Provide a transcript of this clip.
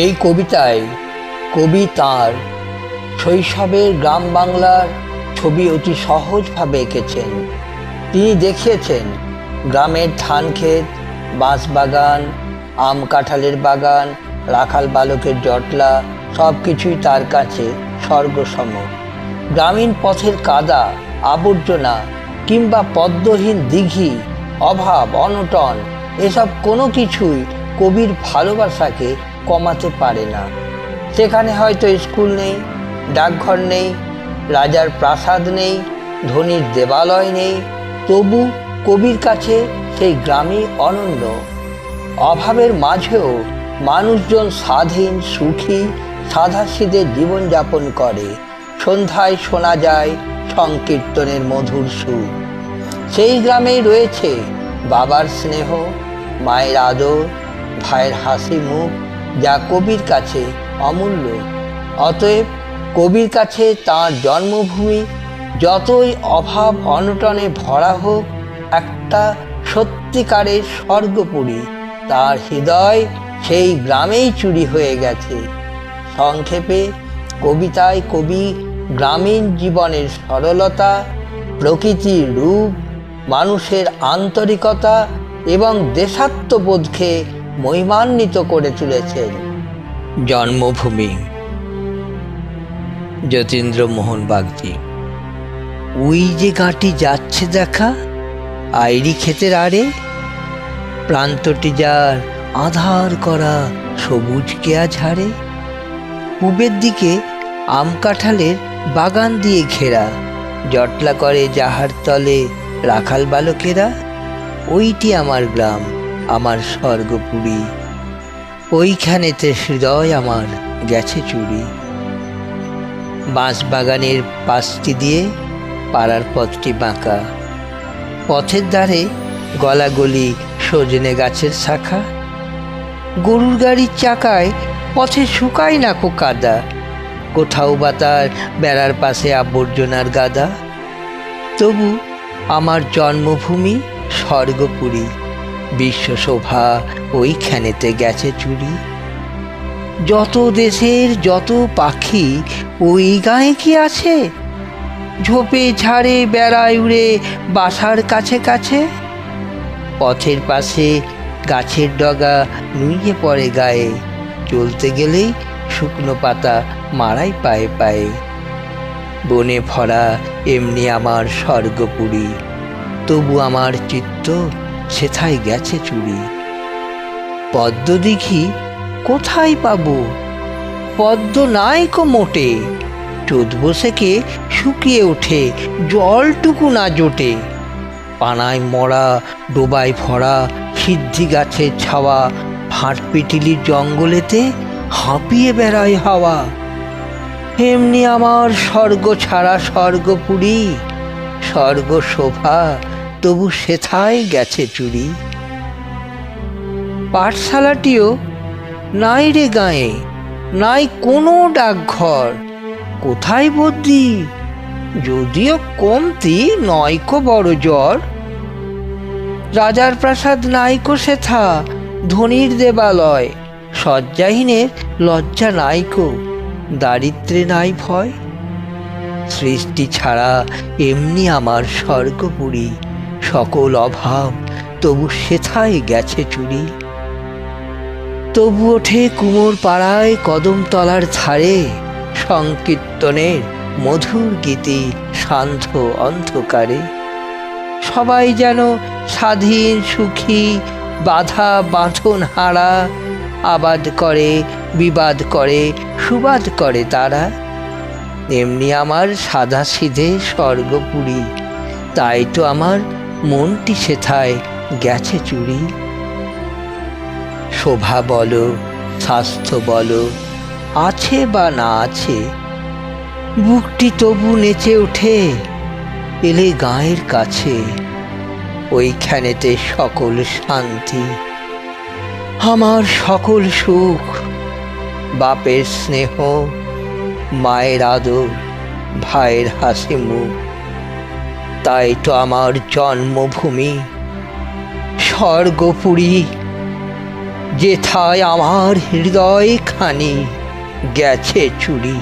এই কবিতায় কবি তাঁর শৈশবের গ্রাম বাংলার ছবি অতি সহজভাবে এঁকেছেন। তিনি দেখিয়েছেন গ্রামের ধান ক্ষেত বাঁশ বাগান আম কাঁঠালের বাগান, রাখাল বালকের জটলা সব কিছুই তার কাছে স্বর্গসম। গ্রামীণ পথের কাদা, আবর্জনা কিংবা পদ্মহীন দিঘি, অভাব, অনটন, এসব কোনো কিছুই কবির ভালোবাসাকে কমাতে পারে না। সেখানে হয়তো স্কুল নেই, ডাকঘর নেই, রাজার প্রাসাদ নেই, ধনির দেবালয় নেই, তবু কবির কাছে সেই গ্রামই অনন্য। অভাবের মাঝেও মানুষজন স্বাধীন, সুখী সাধাসিদের জীবনযাপন করে। সন্ধ্যায় শোনা যায় সংকীর্তনের মধুর সুর। সেই গ্রামেই রয়েছে বাবার স্নেহ, মায়ের আদর, ভাইয়ের হাসি মুখ যা কবির কাছে অমূল্য। অতএব কবির কাছে তাঁর জন্মভূমি যতই অভাব অনটনে ভরা হোক, একটা সত্যিকারের স্বর্গপুরী। তার হৃদয় সেই গ্রামেই চুরি হয়ে গেছে। সংক্ষেপে, কবিতায় কবি গ্রামীণ জীবনের সরলতা, প্রকৃতির রূপ, মানুষের আন্তরিকতা এবং দেশাত্মবোধকে মহিমান্বিত করে তুলেছেন জন্মভূমি যতীন্দ্র মোহন বাগজি ওই যে গাঁটি যাচ্ছে দেখা, আইরি ক্ষেতের আড়ে, প্রান্তটি যার আধার করা সবুজ কেয়া ঝাড়ে, পূবের দিকে আম কাঁঠালের বাগান দিয়ে ঘেরা, জটলা করে যাহার তলে রাখাল বালকেরা, ওইটি আমার গ্রাম। আমার স্বর্গপুরী। ওইখানেতে হৃদয় আমার গেছে চুরি। বাঁশবাগানের পাশটি দিয়ে পাড়ার পথটি বাঁকা। পথের ধারে গলাগলি সজনে গাছের শাখা। গরুর গাড়ির চাকায় পথে শুকায় না কো কাদা। কোথাও বা তার বেড়ার পাশে আবর্জনার গাদা। তবু আমার জন্মভূমি স্বর্গপুরী। বিশ্বশোভা ওইখানেতে গেছে চুরি। যত দেশের যত পাখি, ওই গায়ে কি আছে? ঝোপে ঝাড়ে বেড়ায় উড়ে বাসার কাছে কাছে? পথের পাশে গাছের ডগা নুইয়ে পড়ে গায়ে। চলতে গেলেই শুকনো পাতা মারাই পায়ে পায়ে। বনে ভরা এমনি আমার স্বর্গপুরী। তবু আমার চিত্ত সেথায় গেছে চুরি। পদ্ম দিঘি কোথায় পাবো? পদ্ম নাই কো মোটে। চোদ বসেকে শুকিয়ে ওঠে, জলটুকু না জোটে। পানায় মরা, ডোবায় ভরা, সিদ্ধি গাছের ছাওয়া, ফাঁট পিটিলির জঙ্গলেতে হাঁপিয়ে বেড়ায় হাওয়া। এমনি আমার স্বর্গ ছাড়া স্বর্গপুরী স্বর্গ শোভা তবু সেথায় গেছে চুরি। পাঠশালাটিও নাই রে গায়ে, নাই কোনো ডাকঘর। কোথায় বদ্যি যদিও কমতি নয়কো বড় জ্বর। রাজার প্রাসাদ নাইকো সেথা, ধনির দেবালয়। শয্যাহীনের লজ্জা নাইকো দারিদ্রে নাই ভয়। সৃষ্টি ছাড়া এমনি আমার স্বর্গপুরী। সকল অভাব তবু সেথায় গেছে চুরি। তবু ওঠে কুমোর পাড়ায় কদমতলার ধারে, সংকীর্তনের মধুর গীতি শান্ত অন্ধকারে। সবাই যেন স্বাধীন, সুখী, বাধা, বাঁধন হারা, আবাদ করে, বিবাদ করে, সুবাদ করে তারা। এমনি আমার সাদা সিধে স্বর্গপুরী তাই তো আমার মনটি সেথায় গেছে চুরি। শোভা বলো, স্বাস্থ্য বলো, আছে বা না আছে, বুকটি তবু নেচে ওঠে, এলে গায়ের কাছে, ওইখানেতে সকল শান্তি। আমার সকল সুখ, বাপের স্নেহ, মায়ের আদর, ভাইয়ের হাসি মুখ। তাই তো আমার জন্মভূমি। স্বর্গপুরী যেথায় আমার হৃদয় খানি গেছে চুরি।